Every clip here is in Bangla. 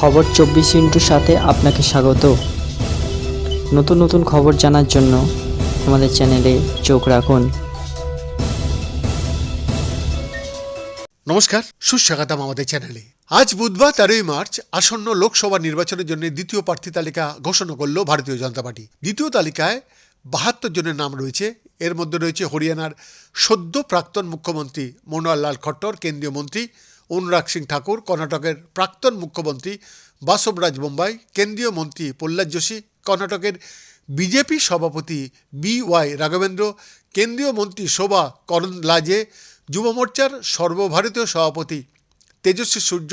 খবর চব্বিশ ইন্টুর সাথে আপনাকে স্বাগত। নতুন নতুন খবর জানার জন্য আমাদের চ্যানেলে চোখ রাখুন। নমস্কার, সুস্বাগতম আমাদের চ্যানেলে। আজ বুধবার, তেরোই মার্চ, আসন্ন লোকসভা নির্বাচনের জন্য দ্বিতীয় প্রার্থী তালিকা ঘোষণা করল ভারতীয় জনতা পার্টি। দ্বিতীয় তালিকায় বাহাত্তর জনের নাম রয়েছে। এর মধ্যে রয়েছে হরিয়ানার সদ্য প্রাক্তন মুখ্যমন্ত্রী মনোহর লাল খট্টর, কেন্দ্রীয় মন্ত্রী অনুরাগ সিং ঠাকুর, কর্ণাটকের প্রাক্তন মুখ্যমন্ত্রী বাসবরাজ বোম্বাই, কেন্দ্রীয় মন্ত্রী প্রহ্লাদ যোশী, কর্ণাটকের বিজেপি সভাপতি বি ওয়াই রাঘবেন্দ্র, কেন্দ্রীয় মন্ত্রী শোভা করন্দলাজে যুব মোর্চার সর্বভারতীয় সভাপতি তেজস্বী সূর্য,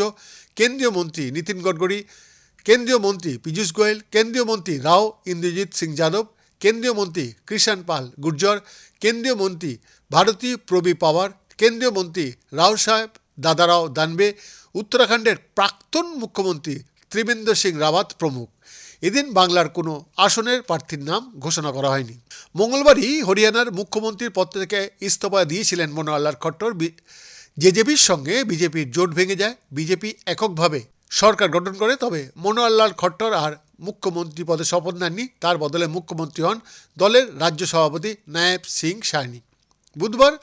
কেন্দ্রীয় মন্ত্রী নীতিন গডকরি, কেন্দ্রীয় মন্ত্রী পীযূষ গোয়েল, কেন্দ্রীয় মন্ত্রী রাও ইন্দ্রজিৎ সিং যাদব, কেন্দ্রীয় মন্ত্রী কৃষাণ পাল গুর্জর, কেন্দ্রীয় মন্ত্রী ভারতী প্রবী পাওয়ার, কেন্দ্রীয় মন্ত্রী রাও সাহেব দাদারাও দানবে। উত্তরাখণ্ডের প্রাক্তন মুখ্যমন্ত্রী ত্রিবেন্দ্র সিং রাওয়াত প্রমুখ। এদিন বাংলার কোনো আসনের প্রার্থীর নাম ঘোষণা করা হয়নি। মঙ্গলবারই হরিয়ানার মুখ্যমন্ত্রীর পদ থেকে ইস্তফা দিয়েছিলেন মনোহরলাল খট্টর। জেজেপির সঙ্গে বিজেপির জোট ভেঙে যায়। বিজেপি এককভাবে সরকার গঠন করে, তবে মনোহরলাল খট্টর আর মুখ্যমন্ত্রী পদে শপথ নেননি। তার বদলে মুখ্যমন্ত্রী হন দলের রাজ্য সভাপতি নায়েব সিং সায়নি বুধবার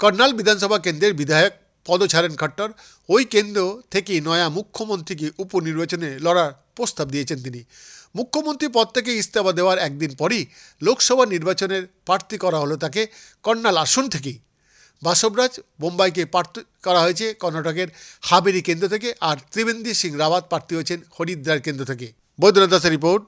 কর্নাল বিধানসভা কেন্দ্রের বিধায়ক পদ ছাড়েন খট্টর। ওই কেন্দ্র থেকেই নয়া মুখ্যমন্ত্রীকে উপনির্বাচনে লড়ার প্রস্তাব দিয়েছেন তিনি। মুখ্যমন্ত্রী পদ থেকে ইস্তফা দেওয়ার একদিন পরই লোকসভা নির্বাচনের প্রার্থী করা হলো তাকে কর্নাল আসন থেকেই। বাসবরাজ, বোম্বাইকে প্রার্থী করা হয়েছে কর্ণাটকের হাবেরি কেন্দ্র থেকে আর ত্রিবেন্দ্রী সিং রাওয়াত প্রার্থী হয়েছেন হরিদ্বার কেন্দ্র থেকে। বৈদ্যনাথ দাসের রিপোর্ট।